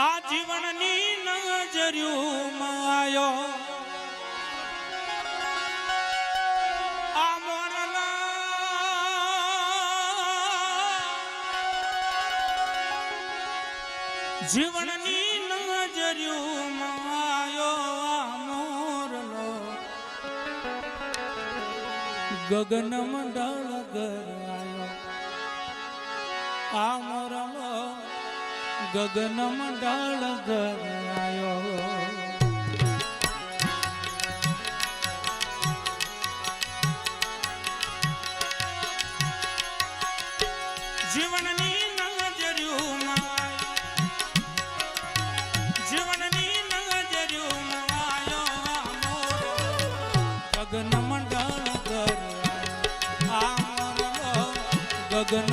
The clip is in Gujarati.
આ જીવનની નજર્યુંમાં આયો આ જીવનની નજર્યુંમાં આયો આ મોરલો ગગન મંડળ ગરાયો આ મોરલો ગગન મંડળ ધરાયો. જીવનની નજર્યુંમાં જીવનની નજર્યુંમાં આયો. આ મોરલો ગગન મંડળ ગરાયો આ મોરલો ગગન